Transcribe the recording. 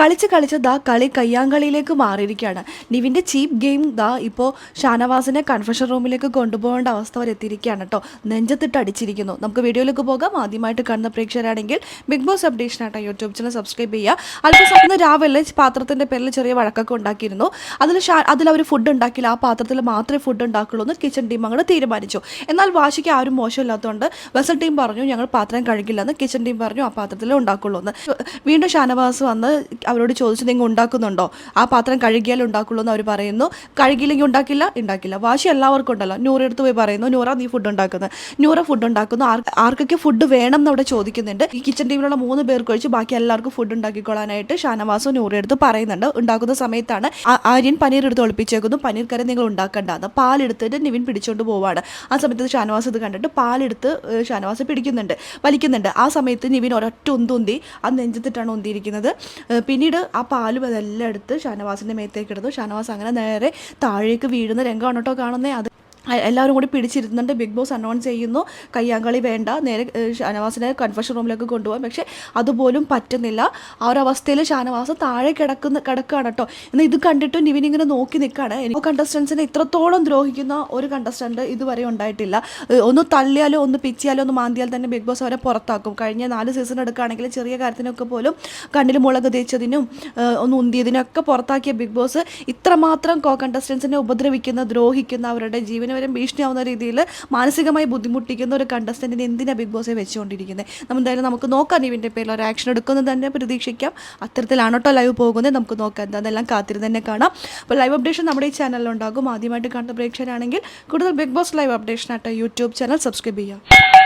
കളിച്ച് കളിച്ച് ദാ കളി കയ്യാങ്കളിയിലേക്ക് മാറിയിരിക്കുകയാണ്. നിവിന്റെ ചീപ്പ് ഗെയിം ദാ ഇപ്പോൾ ഷാനവാസിനെ കൺഫെഷൻ റൂമിലേക്ക് കൊണ്ടുപോകേണ്ട അവസ്ഥ വരെ എത്തിയിരിക്കുകയാണ് കേട്ടോ. നെഞ്ചത്തിട്ട് അടിച്ചിരിക്കുന്നു. നമുക്ക് വീഡിയോയിലേക്ക് പോകാം. ആദ്യമായിട്ട് കാണുന്ന പ്രേക്ഷകരാണെങ്കിൽ ബിഗ് ബോസ് അപ്ഡേഷൻ ആയിട്ട് യൂട്യൂബ് ചാനൽ സബ്സ്ക്രൈബ് ചെയ്യുക. അല്പസമയം ഇന്ന് രാവിലെ പാത്രത്തിന്റെ പേരിൽ ചെറിയ വഴക്കൊക്കെ ഉണ്ടാക്കിയിരുന്നു. അതിൽ അതിൽ അവർ ഫുഡ് ഉണ്ടാക്കില്ല. ആ പാത്രത്തിൽ മാത്രമേ ഫുഡ് ഉണ്ടാക്കുള്ളൂ എന്ന് കിച്ചൺ ടീം അങ്ങോട്ട് തീരുമാനിച്ചു. എന്നാൽ വാശിക്ക് ആരും മോശമില്ലാത്തതുകൊണ്ട് വെസൽ ടീം പറഞ്ഞു ഞങ്ങൾ പാത്രം കഴുകില്ല കിച്ചൺ ടീം പറഞ്ഞു ആ പാത്രത്തിൽ ഉണ്ടാക്കുള്ളൂ എന്ന്. വീണ്ടും ഷാനവാസ് വന്ന് അവരോട് ചോദിച്ചു നിങ്ങൾ ഉണ്ടാക്കുന്നുണ്ടോ? ആ പാത്രം കഴുകിയാൽ ഉണ്ടാക്കുള്ളൂ എന്ന് അവർ പറയുന്നു. കഴുകിയില്ലെങ്കിൽ ഉണ്ടാക്കില്ല ഉണ്ടാക്കില്ല വാശി എല്ലാവർക്കും ഉണ്ടല്ലോ. നൂറ് എടുത്ത് പോയി പറയുന്നു നൂറ നീ ഫുഡ് ഉണ്ടാക്കുന്നത്. നൂറ ഫുഡ് ഉണ്ടാക്കുന്നു. ആർ ആർക്കൊക്കെ ഫുഡ് വേണം എന്ന് അവിടെ ചോദിക്കുന്നുണ്ട്. ഈ കിച്ചൺ ടീമിലുള്ള മൂന്ന് പേർക്ക് ഒഴിച്ച് ബാക്കി എല്ലാവർക്കും ഫുഡ് ഉണ്ടാക്കിക്കൊള്ളാനായിട്ട് ഷാനവാസും നൂറ് എടുത്ത് പറയുന്നുണ്ട്. ഉണ്ടാക്കുന്ന സമയത്താണ് ആര്യൻ പനീർ എടുത്ത് ഒളിപ്പിച്ചേക്കുന്നു. പനീർ കറി നിങ്ങൾ ഉണ്ടാക്കേണ്ട അത് പാലെടുത്തിട്ട് നിവിൻ പിടിച്ചുകൊണ്ട് പോവാണ്. ആ സമയത്ത് ഷാനവാസ് ഇത് കണ്ടിട്ട് പാലെടുത്ത് ഷാനവാസ് പിടിക്കുന്നുണ്ട് വലിക്കുന്നുണ്ട്. ആ സമയത്ത് നിവിൻ ഒരൊറ്റ ഉന്തുന്തി ആ നെഞ്ചത്തിട്ടാണ് ഉന്തിയിരിക്കുന്നത്. ഏഹ്, പിന്നീട് ആ പാലും അതെല്ലാം എടുത്ത് ഷാനവാസിന്റെ മേത്തേക്ക് ഇടുന്നു. ഷാനവാസ് അങ്ങനെ നേരെ താഴേക്ക് വീഴുന്ന രംഗമാണ് കേട്ടോ കാണുന്നത്. അത് എല്ലാവരും കൂടി പിടിച്ചിരുന്നുണ്ട്. ബിഗ് ബോസ് അനൗൺസ് ചെയ്യുന്നു. കയ്യാങ്കളി വേണ്ട. നേരെ ഷാനവാസിനെ കൺഫെഷൻ റൂമിലേക്ക് കൊണ്ടുപോകാം. പക്ഷേ അതുപോലും പറ്റുന്നില്ല. ആ ഒരു അവസ്ഥയിൽ ഷാനവാസ് താഴെ കിടക്കുന്ന കിടക്കുകയാണ് കേട്ടോ. എന്നാൽ ഇത് കണ്ടിട്ട് നിവിൻ ഇങ്ങനെ നോക്കി നിൽക്കുകയാണ്. എനിക്ക് കണ്ടസ്റ്റൻസിനെ ഇത്രത്തോളം ദ്രോഹിക്കുന്ന ഒരു കണ്ടസ്റ്റന്റ് ഇതുവരെ ഉണ്ടായിട്ടില്ല. ഒന്ന് തള്ളിയാലോ ഒന്ന് പിച്ചിയാലോ ഒന്ന് മാന്തിയാൽ തന്നെ ബിഗ് ബോസ് അവരെ പുറത്താക്കും. കഴിഞ്ഞ നാല് സീസൺ എടുക്കുകയാണെങ്കിൽ ചെറിയ കാര്യത്തിനൊക്കെ പോലും കണ്ണിൽ മുളക് തേച്ചതിനും ഒന്ന് ഉന്തിയതിനൊക്കെ പുറത്താക്കിയ ബിഗ് ബോസ് ഇത്രമാത്രം കോ കണ്ടസ്റ്റൻസിനെ ഉപദ്രവിക്കുന്ന ദ്രോഹിക്കുന്ന അവരുടെ ജീവന് വരെ ഭീഷണിയാവുന്ന രീതിയിൽ മാനസികമായി ബുദ്ധിമുട്ടിക്കുന്ന ഒരു കണ്ടസ്റ്റന്റിനെ എന്തിനാണ് ബിഗ് ബോസെ വെച്ചുകൊണ്ടിരിക്കുന്നത് നമ്മൾ എന്തായാലും നമുക്ക് നോക്കാം ഇവന്റെ പേരിൽ ഒരു ആക്ഷൻ എടുക്കുന്നത് തന്നെ പ്രതീക്ഷിക്കാം. അത്തരത്തിലാണ് കേട്ടോ ലൈവ് പോകുന്നത്. നമുക്ക് നോക്കാം എന്താണെന്നെല്ലാം കാത്തിരുന്ന് തന്നെ കാണാം. അപ്പോൾ ലൈവ് അപ്ഡേഷൻ നമ്മുടെ ഈ ചാനലിലുണ്ടാകും ആദ്യമായിട്ട് കാണുന്ന പ്രേക്ഷകരാണെങ്കിൽ കൂടുതൽ ബിഗ് ബോസ് ലൈവ് അപ്ഡേഷൻ ആയിട്ട് യൂട്യൂബ് ചാനൽ സബ്സ്ക്രൈബ് ചെയ്യാം.